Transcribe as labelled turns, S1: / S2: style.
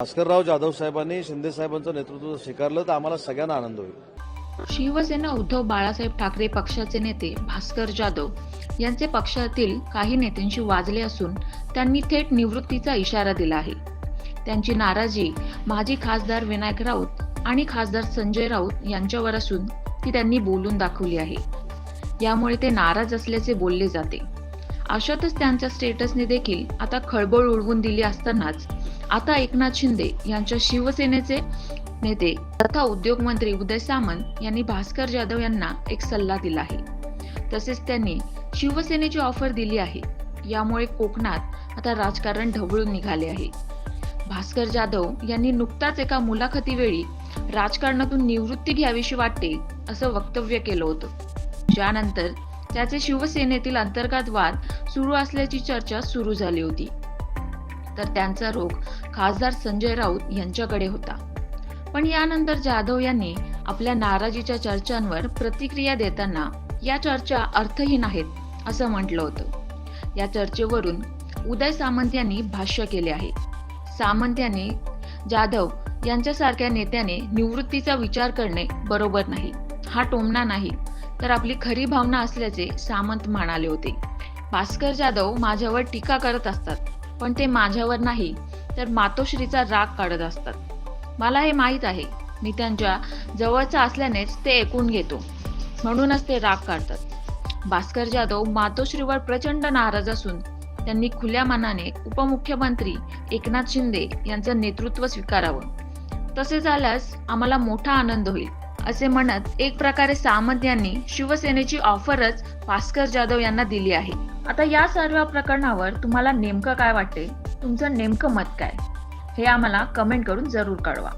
S1: भास्करराव जाधव साहेबांनी शिंदे साहेबांचं नेतृत्व स्वीकारलं तर आम्हाला सगळ्यांना आनंद होईल.
S2: शिवसेना उद्धव बाळासाहेब ठाकरे पक्षाचे नेते भास्कर जाधव यांचे पक्षातील काही नेत्यांशी वाजले असून त्यांनी थेट निवृत्तीचा इशारा दिला आहे. त्यांची नाराजी माजी खासदार विनायक राऊत आणि खासदार संजय राऊत यांच्यावर असून ती त्यांनी बोलून दाखवली आहे. यामुळे ते नाराज असल्याचे बोलले जाते. अशातच त्यांच्या स्टेटसने देखील आता खळबळ उडवून दिली असतानाच आता एकनाथ शिंदे यांच्या शिवसेनेचे नेते तथा उद्योग मंत्री उदय सामंत यांनी भास्कर जाधव यांना एक सल्ला दिला आहे. तसेच त्यांनी शिवसेनेची ऑफर दिली आहे. यामुळे कोकणात आता राजकारण ढवळून निघाले आहे. भास्कर जाधव यांनी नुकताच एका मुलाखतीवेळी राजकारणातून निवृत्ती घ्यावीशी वाटते असं वक्तव्य केलं होतं. ज्यानंतर त्याचे शिवसेनेतील अंतर्गत वाद सुरू असल्याची चर्चा सुरू झाली होती. तर त्यांचा रोग खासदार संजय राऊत यांच्याकडे होता. पण यानंतर जाधव यांनी आपल्या नाराजीच्या चर्चांवर प्रतिक्रिया देताना या चर्चा अर्थहीन आहेत असं म्हटलं होतं. या चर्चेवरून उदय सामंत यांनी भाष्य केले आहे. सामंत यांनी जाधव यांच्यासारख्या नेत्याने निवृत्तीचा विचार करणे बरोबर नाही. हा टोमणा नाही तर आपली खरी भावना असल्याचे सामंत म्हणाले होते. भास्कर जाधव माझ्यावर टीका करत असतात. पण ते माझ्यावर नाही तर मातोश्रीचा राग काढत असतात. मला हे माहीत आहे मी त्यांच्या जवळचा असल्यानेच ते ऐकून घेतो. म्हणूनच ते राग काढतात. भास्कर जाधव मातोश्रीवर प्रचंड नाराज असून त्यांनी खुल्या मनाने उपमुख्यमंत्री एकनाथ शिंदे यांचं नेतृत्व स्वीकारावं. तसे झाल्यास आम्हाला मोठा आनंद होईल. असे म्हणत एक प्रकारे सामंत यांनी शिवसेनेची ऑफरच भास्कर जाधव यांना दिली आहे. आता या सर्व प्रकरणावर तुम्हाला नेमकं काय वाटते? तुमचं नेमकं मत काय? हे आम्हाला कमेंट करून जरूर कळवा.